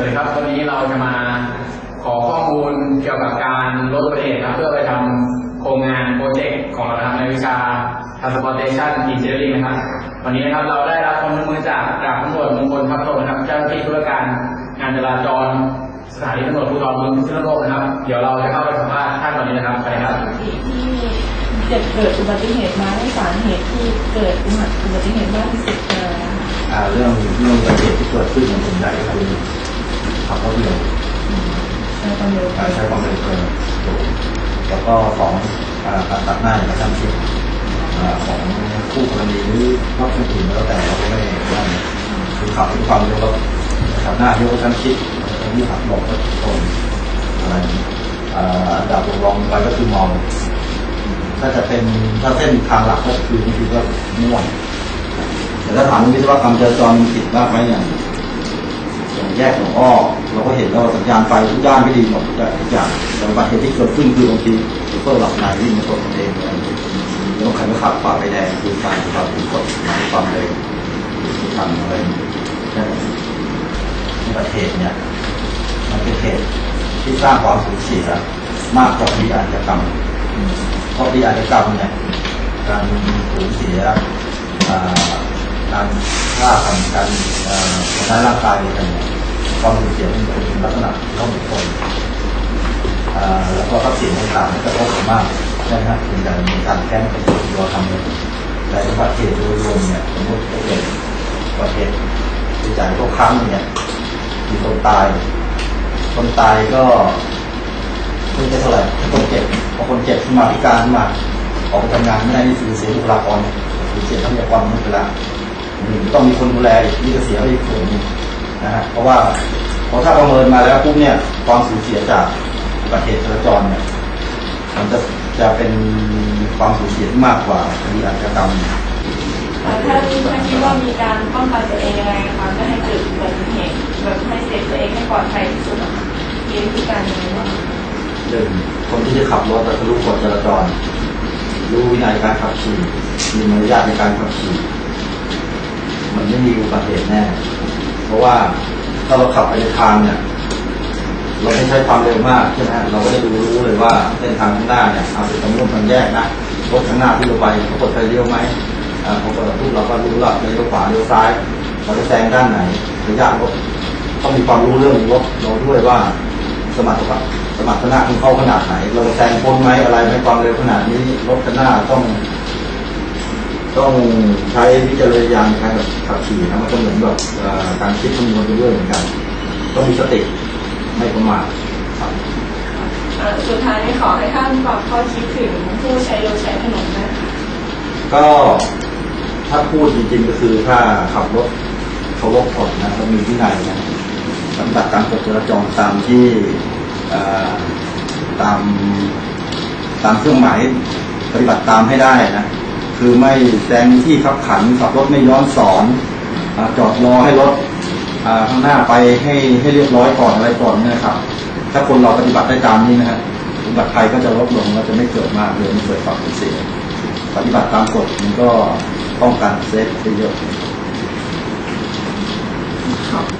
วัสดีครับ วันนี้เราจะมาขอข้อมูลเกี่ยวกับการลดอุบัติเหตุครับเพื่อไปทำโครงงานโปรเจกต์ของเรานะครับในวิชา transportation engineering นะครับ วันนี้นะครับเราได้รับความร่วมมือจากดาบตำรวจมงคลทัพโทนะครับเจ้าหน้าที่ธุรการงานจราจรสถานีตำรวจภูธรเมืองพิษณุโลกนะครับ เดี๋ยวเราจะเข้าไปสัมภาษณ์ท่านวันนี้นะครับไปครับที่จะเกิดอุบัติเหตุมาให้สาเหตุที่เกิดอุบัติเหตุมากที่สุดคืออะไรคะอ่าเรื่องเรื่องอุบัติเหตุที่เกิดขึ้นในส่วนใหญ่ก็คือขับรถเร็ว ใช้ ความเร็วการใช้ความเร็วสูงแล้วก็ของการตัดหน้าอย่างกระชั้นชิดของคู่กรณีหรือรถคนอื่นแล้วแต่เราก็ไม่ไม่คือขับด้วยความเร็วแล้วตัดหน้าที่กระชั้นชิดที่หักหลบก็ชนอะไรอันดับรองไปก็คือเมาถ้าจะเป็นถ้าเส้นทางหลักก็คือบางทีก็ม่วงแต่ถ้าถามวิศวกรรมจราจรผิดมากไหมย่างอย่าง แยกหนองอ้อเราก็เห็นแล้วสัญญาณไฟทุกด้านไม่ดีหมดทุกอย่างทุกอย่างแต่บัติเหตุที่เกิดขึ้นคือบางทีซูเปอร์หลับในวิ่งมาชนกันเองอะไรองเงี้ยแล้วใครก็ขับฝ่าไฟแดงคือการขับผิดกฎหมายความเร็วทำอะไรแค่นั้นอุบัติเหตุเนี่ยมันเป็นเหตุที่สร้างความสูญเสียมากกว่าที่อาชญากรรมเพราะที่อาชญากรรมเนี่ยการสูญเสียการฆ่ากันการทำร้ายร่างกายกันเนี่ย ความสูญเสียมันเป็นลักษณะต้องบุคคลแล้วก็ทรัพย์สินต่างๆมันจะพบกันมากใช่ไหมครับเป็นการมีการแค้นกันตัวทำเลยแต่อุบัติเหตุโดยรวมเนี่ยสมมติถ้าเกิดอุบัติเหตุที่จ่ายทุกครั้งเนี่ยมีคนตาย คนตายก็ไม่ใช่เท่าไหร่คนเจ็บพอคนเจ็บขึ้นมาพิการขึ้นมาออกไปทำงานไม่ได้นี่คือเสียบุคลากรหรือเสียทรัพยากรมันไปล้วหนึ่งต้องมีคนดูแลอีกนี่ก็เสียไปอีกส่วนหนึ่ง นะฮะเพราะว่าเพราะถ้าประเมินมาแล้วปุ๊บเนี่ยความสูญเสียจากอุบัติเหตุจราจรเนี่ยมันจะจะเป็นความสูญเสียที่มากกว่าคดีอาชญากรรมท่านท่านคิดว่ามีการป้องกันตัวเองยังไงคะไม่ให้เกิดอุบัติเหตุแบบให้เซฟตัวเองให้ปลอดภัยที่สุดอะค่ะมีวิธีการยังไงบ้างหนึ่งคนที่จะขับรถจะรู้กฎจราจร รู้วินัยการขับขี่มีมารยาทในการขับขี่มันไม่มีอุบัติเหตุแน่ เพราะว่าถ้าเราขับไปในทางเนี่ยเราไม่ใช้ความเร็วมากใช่ไหมเราก็จะดูรู้เลยว่าเส้นทางข้างหน้าเนี่ยอาเป็นสมมติมันแยกนะรถข้างหน้าที่เราไปเขากดไฟเลี้ยวไหมอ่าเขากดปุ๊บเราก็รู้ว่าเลี้ยวขวาเลี้ยวซ้ายเราจะแซงด้านไหนระยะรถต้องมีความรู้เรื่องรถเราด้วยว่าสมรรถภาพสมรรถนะของเขาขนาดไหน เราจะแซงพ้นไหมอะไรไหมความเร็วขนาดนี้รถข้างหน้าต้อง ต้องใช้วิจารณญาณในการขับขี่นะมันก็เหมือนแบบเอ่อการคิดคำนวณไปด้วยเหมือนกันต้องมีสติไม่ประมาทครับอ่าสุดท้ายนี้ขอให้ท่านฝากข้อคิดถึงผู้ใช้รถใช้ถนนนะคะก็ถ้าพูดจริงๆก็คือถ้าขับรถเคารพกฎนะต้องมีวินัยนะปฏิบัติตามกฎจราจรตามที่เอ่อตามตามเครื่องหมายปฏิบัติตามให้ได้นะ คือไม่แซงที่ขับขันขับรถไม่ย้อนสอนอจอดรอให้รถข้างหน้าไปให้ให้เรียบร้อยก่อนอะไรก่อนเนยนะครับ ถ้าคนเราปฏิบัติได้ตามนี้นะฮะอุบัติภัยก็จะลดลงแล้วจะไม่เกิดมากเลยไม่เกิดความเสียปฏิบัติตามกฎมันก็ป้องกันเซฟได้เยอะขอบ